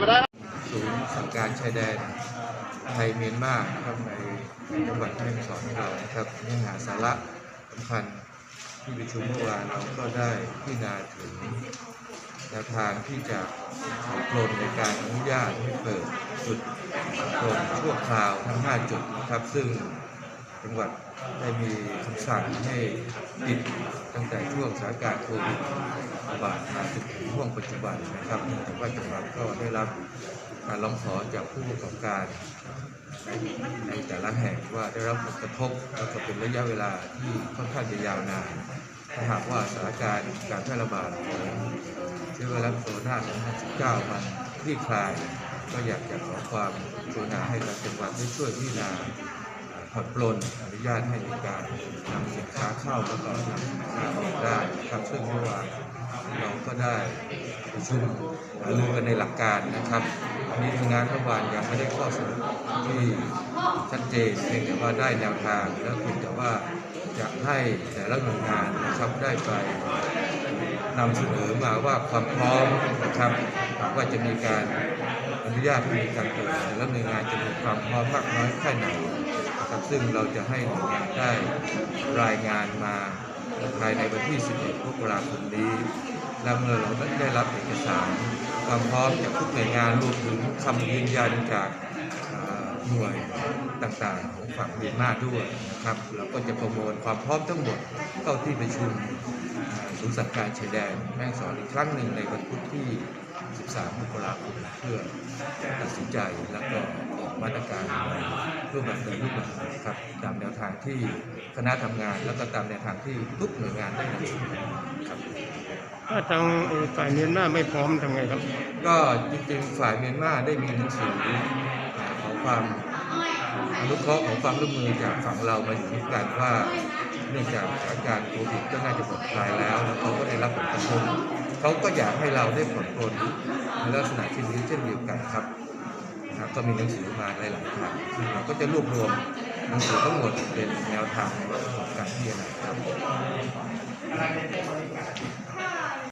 มาได้ศูนย์สั่งการชายแดนไทยเมียนมาครับในจังหวัดแม่ฮ่องสอนเรานะครับเนื้อหาสาระสำคัญที่ประชุมเมื่อวานเราก็ได้พิจารณาถึงแนวทางที่จะผ่อนปลนในการอนุญาตให้เปิดจุดผ่อนปลนชั่วคราวทั้ง 5 จุดนะครับ ซึ่ง จังหวัดได้มีคำสั่งให้ปิดตั้งแต่ช่วงสถานการณ์โควิดระบาดมาจนถึงช่วงปัจจุบันนะครับเนื่ว่าจังหวัดก็ได้รับการร้องขอจากผู้ประกอบการในแต่ละแห่งว่าได้รับผลกระทบแล้วก็เป็นระยะเวลาที่ค่อนข้างจะยาวนานถ้าหากว่าสถานการณ์การแพร่ระบาดของเชื้อไวรัสโคโรนา2019มันคลี่คลาย ก็อยากจะขอความกรุณาให้ทางจังหวัดได้ช่วยพิจารณา ผ่อนปลนอนุญาตให้มีการนำสินค้าเข้าแล้วก็นำสินค้าออกได้ครับซึ่งเมื่อวานเราก็ได้ประชุมหารือกันในหลักการนะครับนี้ทางงานเมื่อวานยังไม่ได้ข้อสรุปที่ชัดเจนเพียงแต่ว่าได้แนวทางแล้วเพียงแต่ว่าอยากให้แต่ละหน่วยงานนะครับได้ไปนำเสนอมาว่าความพร้อมนะครับหากว่าจะมีการอนุญาตให้มีการเปิดแต่ละหน่วยงานจะมีความพร้อมมากน้อยแค่ไหน นะครับซึ่งเราจะให้หน่วยงานได้รายงานมาภายในวันที่ 11มกราคมนี้ และเมื่อเราได้รับเอกสาร ความพร้อมจากทุกหน่วยงานรวมถึงคำยืนยันจากหน่วยต่างๆ ของฝั่งเมียนมาด้วยนะครับเราก็จะประมวลความพร้อมทั้งหมดเข้าที่ประชุมศูนย์สังการชายแดนแม่งสอนอีกครั้งหนึ่งในวันพุธที่ 13มกราคมเพื่อตัดสินใจแล้วก็ มาตรการรูปแบบใดรูปแบบหนึ่งครับตามแนวทางที่คณะทำงาน แล้วก็ตามแนวทางที่ทุกหน่วยงานได้นำเสนอครับถ้าทางเอ่อฝ่ายเมียนมาไม่พร้อมทำไงครับ ก็จริงๆฝ่ายเมียนมาได้มีหนังสือขอความอนุเคราะห์ของความร่วมมือจากฝั่งเรามาอยู่ที่กันว่าเนื่องจากสถานการณ์โควิดก็น่าจะผ่อนคลายแล้วแล้วเขาก็ได้รับผลกระทบเขาก็อยากให้เราได้ผ่อนปลนในลักษณะเช่นนี้เช่นเดียวกันครับ นะครับก็มีหนังสือมาหลายๆทางซึ่งเราก็จะรวบรวมหนังสือทั้งหมดเป็นแนวทางในการพิจารณาครับ